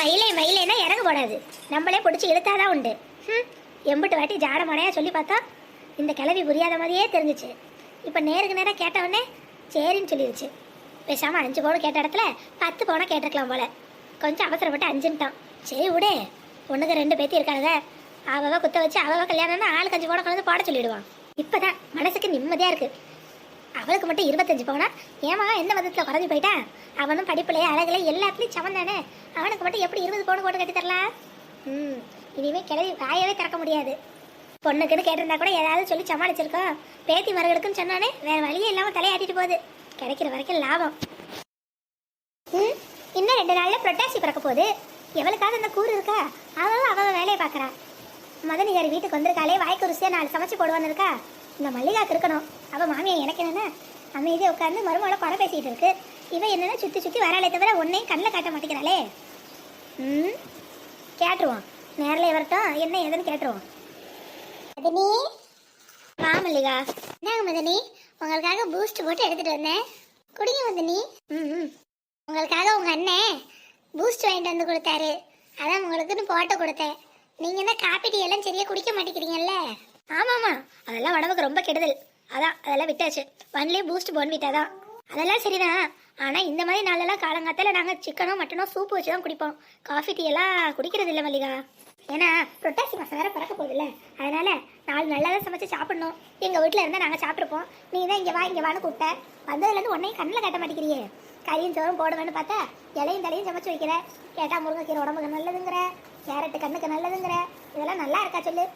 மயிலே மயிலேனா இறங்க போடாது. நம்மளே பிடிச்சி இழுத்தாதான் உண்டு. ம் எம்பிட்டு வாட்டி ஜாட மாடையா சொல்லி பார்த்தா இந்த கிளவி புரியாத மாதிரியே தெரிஞ்சுச்சு. இப்போ நேருக்கு நேராக கேட்டவொடனே சரின்னு சொல்லிடுச்சு பேசாமல் அஞ்சு பவுன் கேட்ட இடத்துல பத்து பவுனாக கேட்டிருக்கலாம் போல. கொஞ்சம் அவசரப்பட்டு அஞ்சுன்ட்டான். சரி விடே. ஒன்றுக்கு ரெண்டு பேத்தி இருக்காங்க அவவ குத்த வச்சு அவவ கல்யாணம்னா ஆளுக்கு அஞ்சு பவுனை கலந்து பாட சொல்லிடுவான். இப்போதான் மனசுக்கு நிம்மதியாக இருக்குது அவளுக்கு மட்டும் இருபத்தஞ்சு பவுனா? ஏமா எந்த மதத்தில் குறைஞ்சி போயிட்டான்? அவனும் படிப்புலையே அழகுல எல்லாத்துலேயும் சமன் தானே அவனுக்கு மட்டும் எப்படி இருபது பவுன் போட்டு கட்டி தரலாம்? ம் இனிமேல் கிளவி வாயவே திறக்க முடியாது. பொண்ணுக்குன்னு கேட்டிருந்தா கூட ஏதாவது சொல்லி சமாளிச்சிருக்கோம். பேத்தி மருகளுக்குன்னு சொன்னானே வேறு வழியே இல்லாமல் தலையாட்டிட்டு போகுது. கிடைக்கிற வரைக்கும் லாபம். ம் இன்னும் ரெண்டு நாளில் புரட்டாசி பிறக்க போகுது. எவளுக்காவது அந்த கூறு இருக்கா? அவளும் அவள் வேலையை பார்க்குறா. மதனிகாரி வீட்டுக்கு வந்திருக்காளே வாய்க்கு ருசியாக நாலு சமைச்சு போடுவான்னு இருக்கா? இந்த மல்லிகாக்கு இருக்கணும். அப்போ மாமியா எனக்கு என்னென்ன அமைதியாக உட்காந்து மருமகளை குறை பேசிகிட்டு இருக்கு. இவன் என்னென்ன சுற்றி சுற்றி வராளே தவிர ஒன்னையும் கண்ணில் காட்ட மாட்டேங்கிறாளே. ம்? கேட்டுருவோம் நேரில் வரட்டும் என்ன ஏதுன்னு கேட்டுருவோம் மதனி? வா மல்லிகா. என்னங்க மதனி. உங்களுக்காக பூஸ்ட் போட்டு எடுத்துகிட்டு வந்தேன். குடிங்க மதனி. ம் உங்களுக்காக உங்கள் அண்ணன் பூஸ்ட் வாங்கிட்டு வந்து கொடுத்தாரு. அதான் உங்களுக்குன்னு போட்டு கொடுத்தேன். நீங்கள் தான் காப்பி டீ எல்லாம் சரியாக குடிக்க மாட்டேங்கிறீங்கல்ல? ஆமாமா அதெல்லாம் உடம்புக்கு ரொம்ப கெடுதல். அதான் அதெல்லாம் விட்டாச்சு. ஒன்லி பூஸ்ட் போன் விட்டாதான் அதெல்லாம் சரிதான். ஆனால் இந்த மாதிரி நாளெல்லாம் காலங்காத்தால நாங்கள் சிக்கனோ மட்டனோ சூப் வச்சு தான் குடிப்போம். காஃபி டீ எல்லாம் குடிக்கிறது இல்லை மல்லிகா. ஏன்னா புரட்டாசி மாசம் வேறு பிறக்க போகுதுல்ல அதனால நாலு நல்லா தான் சமைச்சு சாப்பிடணும். எங்கள் வீட்டில் இருந்தால் நாங்கள் சாப்பிட்ருப்போம் நீ தான் இங்கே வா இங்கே வான்னு கூப்பிட்ட. வந்ததுலேருந்து உன்னையும் கண்ணில் காட்ட மாட்டேங்கிறியே. கறியும் சோறும் போடுவேன்னு பார்த்தா இலையும் தலையும் சமைச்சு வைக்கிற. கேட்டால் முருங்கைக்கீரை உடம்புக்கு நல்லதுங்கிற. கேரட்டு கண்ணுக்கு நல்லதுங்கிற. இதெல்லாம் நல்லா இருக்கா சொல்லு.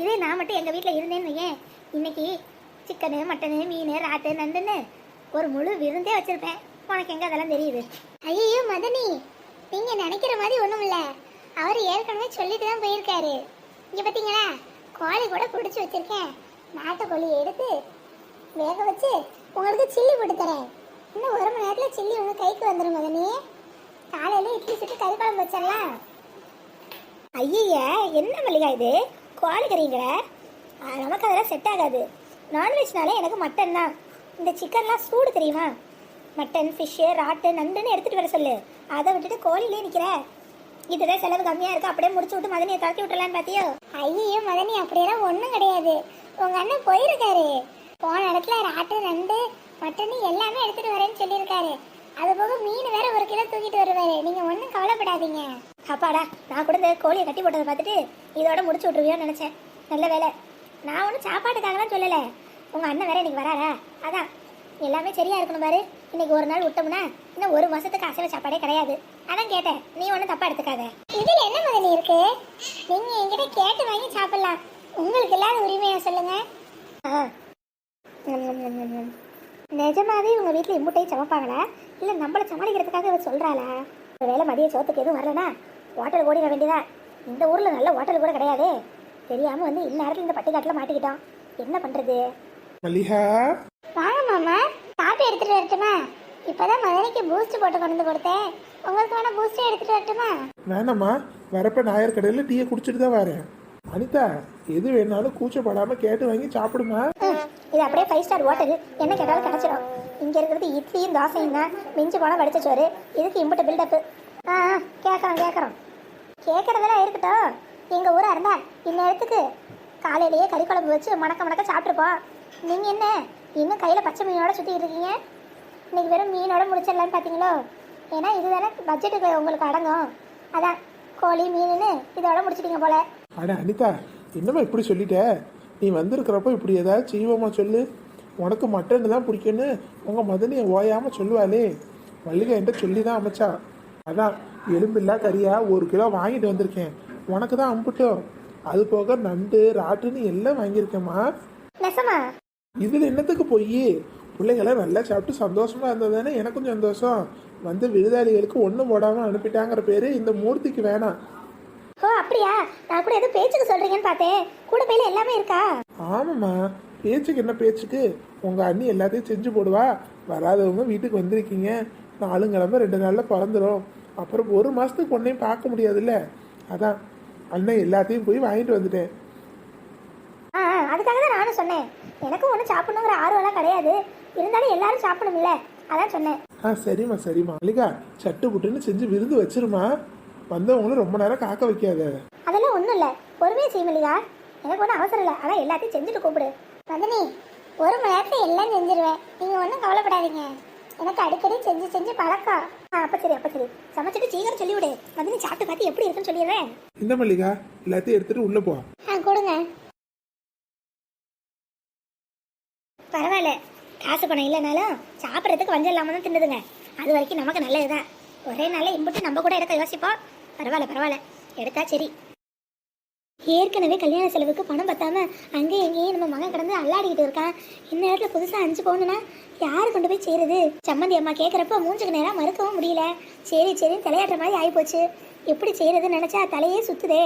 இதே நான் மட்டும் எங்கள் வீட்டில் இருந்தேன்னு வையேன் இன்னைக்கு சிக்கனு மட்டனு மீன் ராட்டு நண்டுன்னு ஒரு முழு விருந்தே வச்சிருப்பேன். உனக்கு எங்க அதெல்லாம் தெரியுது? ஐயோ மதனி நீங்க நினைக்கிற மாதிரி ஒண்ணும் இல்ல. அவர் ஏற்கனவே சொல்லிட்டு தான் போயிருக்காரு. இங்க பாத்தீங்களா? கோழி கூட பிடிச்சி வச்சிருக்கேன். நாட்டுக்கோழி எடுத்து வேக வச்சு உங்களுக்கு சில்லி போட்டு தரேன். இன்னும் ஒரு மணி நேரத்துல சில்லி உங்க கைக்கு வந்துடும் மதனி. காலையில இட்லி சுட்டு கறி குழம்பு வச்சிடலாம் ஐய என்ன மல்லிகா இது? கோழி நமக்கு அதெல்லாம் செட் ஆகாது. நான்வெஜ்னாலே எனக்கு மட்டன் தான். இந்த சிக்கன்லாம் சூடு தெரியுமா? மட்டன் ஃபிஷ்ஷு ராட்டு நண்டுன்னு எடுத்துகிட்டு வர சொல்லு. அதை விட்டுட்டு கோழிலே நிற்கிற இதுதான் செலவு கம்மியாக இருக்குது அப்படியே முடிச்சு விட்டு மதனியை துரத்தி விட்டுலான்னு பார்த்தியோ? ஐயோ மதனி அப்படியெல்லாம் ஒன்றும் கிடையாது. உங்கள் அண்ணன் போயிருக்காரு. போன இடத்துல ராட்டு நண்டு மட்டன் எல்லாமே எடுத்துகிட்டு வரேன்னு சொல்லியிருக்காரு. அது போக மீன் வேற ஒரு கிலோ தூக்கிட்டு வருவாரு. நீங்கள் ஒன்றும் கவலைப்படாதீங்க. அப்பாடா நான் கூட இந்த கோழியை கட்டி போட்டதை பார்த்துட்டு இதோட முடிச்சு விட்டுருவியோன்னு நினைச்சேன். நல்ல வேலை. நான் ஒன்றும் சாப்பாட்டுக்காக தான் சொல்லலை. உங்க அண்ணன் வேற இன்னைக்கு வராரா? அதான் எல்லாமே சரியா இருக்கணும் பாரு. இன்னைக்கு ஒரு நாள் விட்டோம்னா இன்னும் ஒரு மாசத்துக்கு அசைவ சாப்பாடே கிடையாது. அதான் கேட்டேன் நீ ஒன்றும் தப்பா எடுத்துக்காத. இதுல என்ன முதல்ல இருக்கு? நீங்க என்கிட்ட கேட்டு வாங்கி சாப்பிடலாம். உங்களுக்கு இல்லாத உரிமையா சொல்லுங்க. நிஜமாவே உங்க வீட்ல இம்முட்டையும் சமைப்பாங்களா? இல்ல நம்மள சமாளிக்கிறதுக்காக இவ சொல்றாளா ஒருவேளை மதிய சோத்துக்கு எதுவும் வரலனா ஹோட்டல் ஓடிட வேண்டியதா? இந்த ஊர்ல நல்ல ஹோட்டல் கூட கிடையாதே. தெரியாம வந்து இந்நேரத்துல இந்த பட்டிக்காட்டுல மாட்டிக்கிட்டோம். என்ன பண்றது? மல்லிகா? வாங்க மாமா. காப்பி எடுத்துட்டு வரட்டுமா? இப்பதான் மதனிக்கு பூஸ்ட் போட்டு கொண்டு வந்து கொடுத்தேன். உங்களுக்கு வேணா பூஸ்ட் எடுத்துட்டு வரட்டுமா? வேணாம்மா. வரப்ப நாயர் கடையில் டீயை குடிச்சிட்டு தான் வரேன். அனிதா எது வேணாலும் கூச்சப்படாம கேட்டு வாங்கி சாப்பிடுமா? இது அப்படியே ஃபைவ் ஸ்டார் ஹோட்டல் என்ன கேட்டாலும் கிடச்சிடும் இங்கே இருக்கிறது இட்லியும் தோசையும் தான். மிஞ்சி போனால் வடிச்ச சோறு. இதுக்கு இம்புட்டு பில்டப்பு ஆ ஆ, கேட்குறோம் கேட்குறதெல்லாம் இருக்கட்டும். எங்கள் ஊராக இருந்தால் இந்நேரத்துக்கு காலையிலேயே கறி குழம்பு வச்சு மணக்க மணக்க சாப்பிட்ருப்போம் நீங்கள் என்ன? இன்னும் கையில் பச்சை மீனோட சுத்திட்டு இருக்கீங்க? இன்றைக்கி வெறும் மீனோட முடிச்சிடலான்னு பார்த்தீங்களோ ஏன்னா இதுதானே பட்ஜெட்டுக்கு உங்களுக்கு அடங்கும். அதான் கோழி மீனுன்னு இதோட முடிச்சிட்டீங்க போல. அட அனிதா என்னம்மா இப்படி சொல்லிட்டேன் நீ வந்திருக்கிறப்ப இப்படி ஏதாவது செய்வோமா சொல்லு? உனக்கு மட்டன் தான் பிடிக்கும்னு உங்க மதனியை ஓயாம சொல்லுவாளே. மல்லிகா என்கிட்ட சொல்லி தான் அமைச்சா. அதான் எலும்பில்லா கறியா ஒரு கிலோ வாங்கிட்டு வந்திருக்கேன். உனக்கு தான் அம்புட்டோம். அது போக நண்டு ராட்டுன்னு எல்லாம் வாங்கியிருக்கேம்மா. இதுல என்னத்துக்கு போய் பிள்ளைகளை நல்லா சாப்பிட்டு சந்தோஷமா இருந்ததுதானே எனக்கும் சந்தோஷம். வந்து விருதாளிகளுக்கு ஒன்றும் போடாம அனுப்பிட்டாங்கிற பேரு இந்த மூர்த்திக்கு வேணாம். ஓ அப்படியா? நான் கூட ஏதோ பேச்சுக்கு சொல்றீங்கன்னு பார்த்தேன். கூட பையில எல்லாமே இருக்கா? ஆமாம்மா. பேச்சுக்கு என்ன பேச்சுக்கு? உங்க அண்ணி எல்லாத்தையும் செஞ்சு போடுவா. வராதவங்க வீட்டுக்கு வந்திருக்கீங்க. நாலுங்கிழமை ரெண்டு நாள்ல பிறந்துரும். அப்புறம் ஒரு மாசத்துக்கு ஒன்னையும் பார்க்க முடியாதுல்ல? அதான் அண்ணன் எல்லாத்தையும் போய் வாங்கிட்டு வந்துட்டேன். ஆ ஆ, அதுக்காக தான் நானும் சொன்னேன். எனக்கும் ஒன்றும் சாப்பிடணுங்கிற ஆர்வம்லாம் கிடையாது. இருந்தாலும் எல்லாரும் சாப்பிடணும்ல? அதான் சொன்னேன். ஆ சரிம்மா சரிம்மா. மல்லிகா சட்டு புட்டுன்னு செஞ்சு விருந்து வச்சிருமா வந்தவங்களும் ரொம்ப நேரம் காக்க வைக்காத. அதெல்லாம் ஒன்றும் இல்லை. பொறுமையாக செய்ய மல்லிகா எனக்கு ஒன்றும் அவசரம் இல்லை. ஆனால் எல்லாத்தையும் செஞ்சுட்டு கூப்பிடு. மதனி ஒரு மணி நேரத்தில் எல்லாம் செஞ்சிருவேன். நீங்கள் ஒன்றும் கவலைப்படாதீங்க. எனக்கு அடிக்கடி செஞ்சு செஞ்சு பழக்கம். ஆ அப்போ சரி அப்போ சரி. சமைச்சிட்டு சீக்கிரம் சொல்லிவிடு. மதனி சாப்பிட்டு பார்த்து எப்படி இருக்குன்னு சொல்லிடுறேன். இந்த மல்லிகா எல்லாத்தையும் எடுத்துட்டு உள்ள போ. ஆ கொடுங்க. பரவாயில்ல. காசு பணம் இல்லைனாலும் சாப்பிட்றதுக்கு வஞ்சம் இல்லாமல் தான் தின்னுதுங்க. அது வரைக்கும் நமக்கு நல்லதுதான். ஒரே நாளில் இம்புட்டு நம்ம கூட எடுக்க யோசிப்போம். பரவாயில்ல பரவாயில்ல. எடுத்தா சரி. ஏற்கனவே கல்யாண செலவுக்கு பணம் பத்தாம அங்கேயும் எங்கேயும் நம்ம மகன் கிடந்து அல்லாடிக்கிட்டு இருக்கான். இந்த நேரத்தில் புதுசாக அஞ்சு பவுனுனா யார் கொண்டு போய் சேருது? சம்மந்தி அம்மா கேட்குறப்ப மூஞ்சுக்கு நேரம் மறுக்கவும் முடியல. சரி சரி தலையாட்டுற மாதிரி ஆகிப்போச்சு எப்படி செய்யறதுன்னு நினச்சா தலையே சுத்துதே.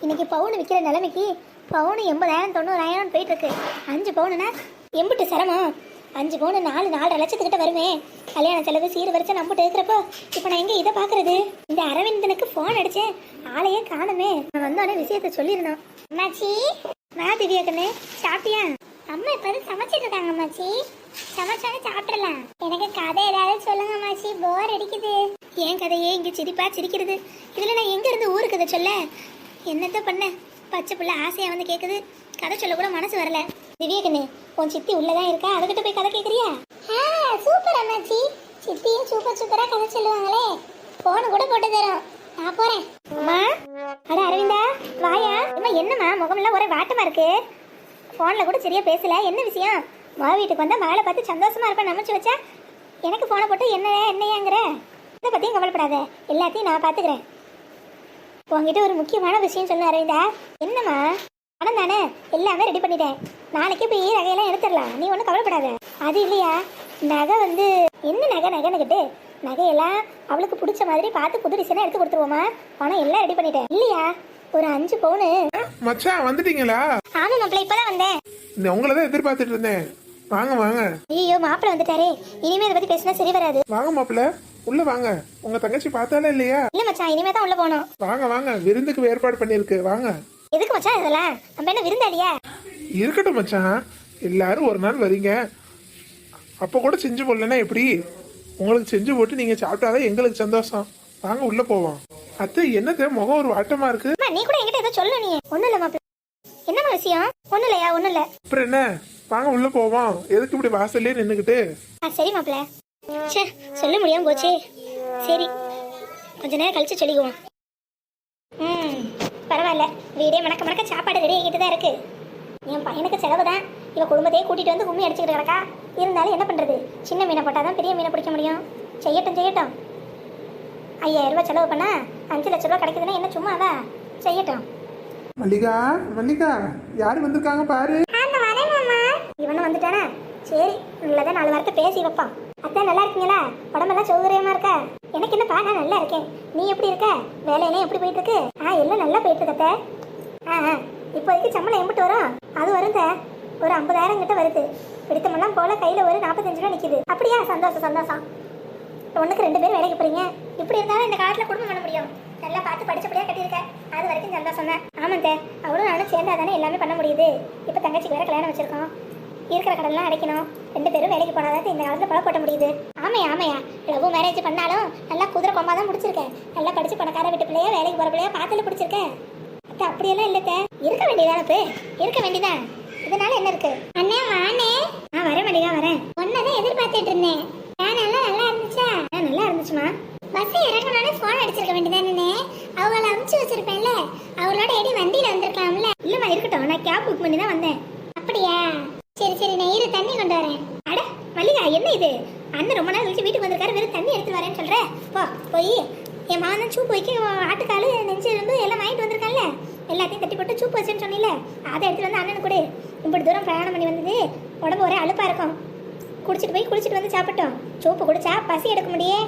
இன்னைக்கு பவுன் விற்கிற நிலைமைக்கு பவுனு எண்பதாயிரம் தொண்ணூறாயிரம் போயிட்டு இருக்கு. அஞ்சு பவுனுனா எம்பிட்டு சிரமம். அஞ்சு பவுன் நாலு நாலரை லட்சத்துக்கிட்ட வருமே. கல்யாண செலவு சீர் வரிசை நம்மகிட்ட இருக்கிறப்போ இப்போ நான் எங்கே இதை பார்க்கறது? இந்த அரவிந்தனுக்கு ஃபோன் அடித்தேன் ஆளையே காணுமே. நான் வந்தோடனே விஷயத்த சொல்லிருந்தோம் அம்மாச்சி வா திவ்யா கண்ணு சாப்பிட்டியா? அம்மா இப்போ சமைச்சிட்டு இருக்காங்க அம்மாச்சி. சமைச்சானே சாப்பிடலாம் எனக்கு கதை ஏதாவது சொல்லுங்க அம்மாச்சி. போர் அடிக்குது. ஏன் கதையே இங்கே சிரிப்பா சிரிக்கிறது? இதில் நான் எங்கேருந்து ஊருக்கு கதை சொல்ல? என்னத்த பண்ண? பச்சை பிள்ளை ஆசையாக வந்து கேட்குது கதை சொல்ல கூட மனசு வரல. திவ்யா கண்ணு உன் சித்தி உள்ளதான் இருக்கா? அதுகிட்ட போய் கதை கேக்குறியா? சூப்பர் அண்ணாச்சி. சித்தியும் சூப்பர் சூப்பரா கதை சொல்லுவாங்களே. போன் கூட போட்டு தரோம். நான் போறேன். அம்மா அட அரவிந்தா வாயா. அம்மா என்னம்மா முகமெல்லாம் ஒரே வாட்டமா இருக்கு? ஃபோனில் கூட சரியா பேசல. என்ன விஷயம்? மா வீட்டுக்கு வந்தா மகளை பார்த்து சந்தோஷமா இருப்பேன் நினச்சி வச்சா எனக்கு ஃபோனை போட்டு என்ன என்னையாங்கிற? இதை பற்றியும் கவலைப்படாத. எல்லாத்தையும் நான் பார்த்துக்கிறேன். உங்ககிட்ட ஒரு முக்கியமான விஷயம் சொல்ல அரவிந்தா. என்னம்மா? பணம் தானே எல்லாமே ரெடி பண்ணிட்டேன். நாளைக்கு போய் நகையெல்லாம் எடுத்துடலாம். நீ ஒன்றும் கவலைப்படாத. அது இல்லையா? நகை வந்து என்ன நகை நகைன்னுக்கிட்டு நகையெல்லாம் அவளுக்கு பிடிச்ச மாதிரி பார்த்து புது டிசைனாக எடுத்து கொடுத்துருவோமா? பணம் எல்லாம் ரெடி பண்ணிட்டேன். இல்லையா? ஒரு அஞ்சு பவுனு. மச்சான் வந்துட்டீங்களா? ஆமா மாப்பிள்ள இப்பதான் வந்தேன். உங்களை தான் எதிர்பார்த்துட்டு இருந்தேன். வாங்க வாங்க. ஐயோ மாப்பிள்ள வந்துட்டாரே. இனிமே இதை பத்தி பேசினா சரி வராது. வாங்க மாப்பிள்ள. உள்ள வாங்க. உங்க தங்கச்சி பார்த்தாலே இல்லையா? இல்ல மச்சான் இனிமே தான் உள்ள போகணும். வாங்க வாங்க. விருந்துக்கு ஏற்பாடு பண்ணிருக்கு வாங்க. எதுக்கு மச்சான் இதெல்லாம்? நம்ம என்ன விருந்தாளியா? இருக்கட்டும் மச்சான். எல்லாரும் ஒரு நாள் வரீங்க. அப்போ கூட செஞ்சு போடலன்னா எப்படி? உங்களுக்கு செஞ்சு போட்டு நீங்க சாப்பிட்டாதான் எங்களுக்கு சந்தோஷம். வாங்க உள்ள போவோம். அத்தை என்னத்த முகம் ஒரு வாட்டமா இருக்கு. அம்மா நீ கூட என்கிட்ட ஏதோ சொல்ல நீ. ஒண்ணும் இல்ல மாப்பிள்ள என்னம்மா விஷயம்? ஒண்ணும் இல்லையா? ஒண்ணும் இல்ல. அப்புறம் என்ன? வாங்க உள்ள போவோம். எதுக்கு இப்படி வாசல்லே நின்னுக்கிட்டு? ஆ சரி மாப்பிள்ள ச்சே சொல்ல முடியாம போச்சே. சரி கொஞ்ச நேரம் கழிச்சு சொல்லிக்குவோம். பரவாயில்ல. வீடே மணக்க மணக்க சாப்பாடு ரெடி ஆகிட்டு தான் இருக்கு. என் பையனுக்கு செலவு தான் இவ குடும்பத்தையே கூட்டிட்டு வந்து கும்மி அடிச்சுக்கிட்டு கிடக்கா. இருந்தாலும் என்ன பண்றது? சின்ன மீனை போட்டால் தான் பெரிய மீனை பிடிக்க முடியும். செய்யட்டும் செய்யட்டும். ஐயாயிரம் ரூபாய் செலவு பண்ணா அஞ்சு லட்ச ரூபாய் கிடைக்குதுன்னா என்ன சும்மாவா செய்யட்டும். மல்லிகா மல்லிகா யாரு வந்திருக்காங்க பாரு. இவனும் வந்துட்டானே? சரி நல்லதான் நாலு வார்த்தை பேசி வைப்பான். அத்தை நல்லா இருக்கீங்களா? உடம்பெல்லாம் சௌகரியமா இருக்கா? எனக்கு என்னப்பா நான் நல்லா இருக்கேன். நீ எப்படி இருக்க? வேலையெல்லாம் எப்படி போயிட்டு இருக்கு? ஆ எல்லாம் நல்லா போயிட்டு இருக்கத்த ஆ ஆ. இப்போதைக்கு சம்பளம் எம்பிட்டு வரும். அது வருந்த ஒரு ஐம்பதாயிரம் கிட்ட வருது. பிடித்தமெல்லாம் போல கையில ஒரு நாற்பத்தஞ்சு ரூபா நிக்குது. அப்படியா? சந்தோஷம் சந்தோஷம். ஒண்ணுக்கு ரெண்டு பேரும் வேலைக்கு போறீங்க. இப்படி இருந்தாலும் இந்த காலத்துல குடும்பம் பண்ண முடியும். நல்லா பார்த்து படிச்சபடியா கட்டியிருக்க. அது வரைக்கும் சந்தோஷம் தான். ஆமாங்க அவளும் நானும் சேர்ந்தா தானே எல்லாமே பண்ண முடியுது. இப்போ தங்கச்சிக்கு வேற கல்யாணம் வச்சிருக்கோம். இருக்கிற கடன்லாம் அடைக்கணும். ரெண்டு பேரும் வேலைக்கு போனாதான் இந்த காலத்தில் பழம் போட்ட முடியுது. ஆமையா ஆமையா. லவ் மேரேஜ் பண்ணாலும் நல்லா குதிரை கொம்பா தான் முடிச்சிருக்கேன் நல்லா படிச்சு பணக்கார வீட்டு பிள்ளையா வேலைக்கு போற பிள்ளையா பார்த்துல பிடிச்சிருக்கேன் அத்தை அப்படியெல்லாம் இல்லைத்த இருக்க வேண்டியதான பே இருக்க வேண்டியதான் இதனால என்ன இருக்கு? அண்ணே வானே நான் வரேன் மணிகா வரேன். ஒன்னதான் எதிர்பார்த்துட்டு இருந்தேன். வேனெல்லாம் நல்லா இருந்துச்சா? நல்லா இருந்துச்சுமா. பஸ் இறங்கினாலே ஃபோன் அடிச்சிருக்க வேண்டியதானே அவங்கள அமுச்சு வச்சிருப்பேன்ல. அவளோட எடி வண்டியில வந்திருக்கலாம்ல. இல்லம்மா இருக்கட்டும். நான் கேப் புக் பண்ணி தான் வந்தேன். அப்படியா? சரி நான் இரு தண்ணி கொண்டு வரேன். அட மல்லிகா என்ன இது? அண்ணன் ரொம்ப நாள் கழிச்சு வீட்டுக்கு வந்திருக்காரு வெறும் தண்ணி எடுத்து வரேன்னு சொல்ற. போ போய். என் மாமன் சூப்பு வைக்க ஆட்டுக்காலு நெஞ்சு இருந்து எல்லாம் வாங்கிட்டு வந்திருக்கான்ல. எல்லாத்தையும் தட்டி போட்டு சூப்பு வச்சேன்னு சொன்னில அதை எடுத்துட்டு வந்து அண்ணனுக்கு கொடு. இப்படி தூரம் பிரயாணம் பண்ணி வந்தது உடம்பு ஒரே அலுப்பா இருக்கும். குடிச்சிட்டு போய் குளிச்சிட்டு வந்து சாப்பிட்டோம். சூப்பு குடிச்சா பசி எடுக்க முடியே.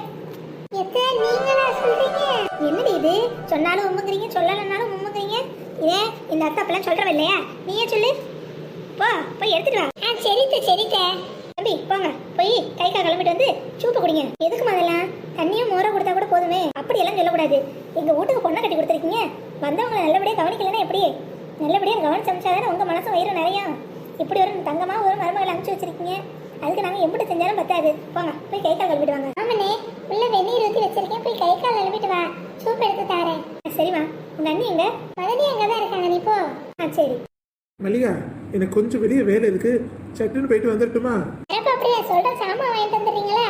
என்னடி இது? சொன்னாலும் உம்முங்கிறீங்க சொல்லலைன்னாலும் உம்முங்கிறீங்க. ஏன் இந்த அத்தை அப்பெல்லாம் சொல்றவ இல்லையா? நீயே சொல்லு. போ போய் எடுத்துட்டு வா. சரித்த சரித்த. தம்பி போங்க. போய் கை கால் கிளம்பிட்டு வந்து சூப்பு குடிங்க. எதுக்கு அதெல்லாம்? தண்ணியும் மோர கொடுத்தா கூட போதுமே. அப்படி எல்லாம் சொல்லக்கூடாது. எங்க வீட்டுக்கு பொண்ணை கட்டி கொடுத்துருக்கீங்க. வந்தவங்களை நல்லபடியா கவனிக்கலன்னா எப்படி? நல்லபடியா கவனிச்சு அமிச்சாதானே உங்க மனசும் வயிறு நிறையா இப்படி ஒரு தங்கமா ஒரு மருமகளை அனுப்பிச்சு வச்சிருக்கீங்க. அதுக்கு நாங்க எப்படி செஞ்சாலும் பத்தாது. போங்க போய் கை கால் கழுவிட்டு வாங்க. ஆமாண்ணே உள்ள வெந்நீர் ஊற்றி வச்சிருக்கேன். போய் கை கால் கழுவிட்டு வா. சூப் எடுத்து தாரேன். சரிம்மா உங்க அண்ணி எங்க? மதனி அங்கே தான் இருக்காங்க நீ போ. ஆ சரி. மல்லிகா எனக்கு கொஞ்சம் வெளியே வேலை இருக்கு. சட்டுன்னு போயிட்டு வந்துடுறீங்களா?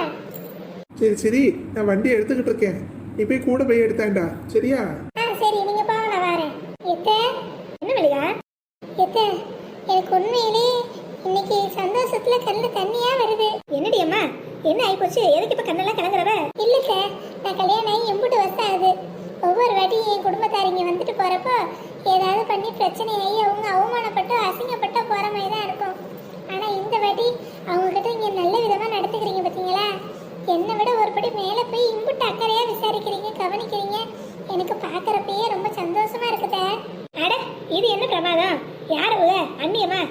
சரி சரி நான் வண்டி எடுத்துக்கிட்டு இருக்கேன். நீ போய் கூட போய் எடுத்தாண்டா சரியா? சரி நீங்க போங்க நான் வரேன். என்ன மல்லிகா? எத்த எனக்கு உண்மையிலே இன்னைக்கு சந்தோஷத்துல கண்ணுல தண்ணியா வருது. என்னடி அம்மா என்ன ஆயிப்போச்சு? எதுக்கு இப்ப கண்ணெல்லாம் கலங்குறவ? இல்ல நான் கல்யாணம் ஆகி எம்புட்டு வருஷம் ஆகுது. ஒவ்வொரு வாட்டியும் என் குடும்பத்தாரிங்க வந்துட்டு போறப்போ ஏதாவது பண்ணி பிரச்சனையாகி அவங்க அவமானப்பட்டு அசிங்கப்பட்ட போகிற மாதிரி தான் இருக்கும். ஆனால் இந்த வாட்டி அவங்கக்கிட்ட இங்கே நல்ல விதமாக நடத்துக்கிறீங்க பார்த்தீங்களா என்னை விட ஒரு படி போய் இம்புட்டு அக்கறையாக விசாரிக்கிறீங்க கவனிக்கிறீங்க. எனக்கு பார்க்குறப்பயே ரொம்ப சந்தோஷமா இருக்குதே அட இது என்ன பிரமாதம் யார் அவங்க அண்ணியம்மா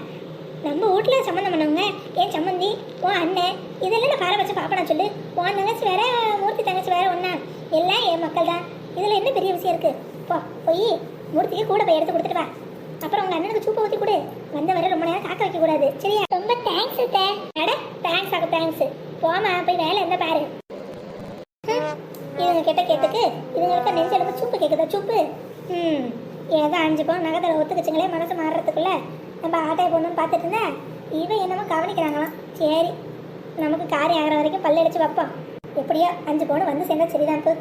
நம்ம வீட்ல சம்மந்தம் பண்ணவங்க. என் சம்மந்தி? உன் அண்ணன். இதெல்லாம் நான் பாரபட்ச பாப்பனா சொல்லு. உன் தங்கச்சி வேற மூர்த்தி தங்கச்சி வேற ஒன்றா எல்லாம் என் மக்கள் தான் இதில் என்ன பெரிய விஷயம் இருக்குது போ போய். மூர்த்திக்கு கூட போய் எடுத்து கொடுத்துட்டு வா. அப்புறம் உங்க அண்ணனுக்கு சூப்பை ஊத்தி கொடு. வந்த வரை ரொம்ப நேரம் காக்க வைக்க கூடாது. சரியா? ரொம்ப தேங்க்ஸ் அட தேங்க்ஸ் ஆக தேங்க்ஸ் போமா போய் வேலை இருந்தா பாரு. இவங்க கிட்ட கேட்டுக்கு இதுங்களுக்கு நெஞ்செலும்பு சூப்பு கேக்குதா சூப்பு? ம் ஏதோ அஞ்சு பவுன் நகத்தில் ஒத்துக்குச்சுங்களே மனசு மாறுறதுக்குள்ள. நம்ம ஆட்டையை பொண்ணுன்னு பார்த்துட்டு இருந்தேன் இவன் என்னமோ கவனிக்கிறாங்களாம். சரி நமக்கு காரியம் ஆகிற வரைக்கும் பல்லடிச்சு வைப்போம். எப்படியோ அஞ்சு பவுன் வந்து சேர்ந்தா சரிதான் இப்போ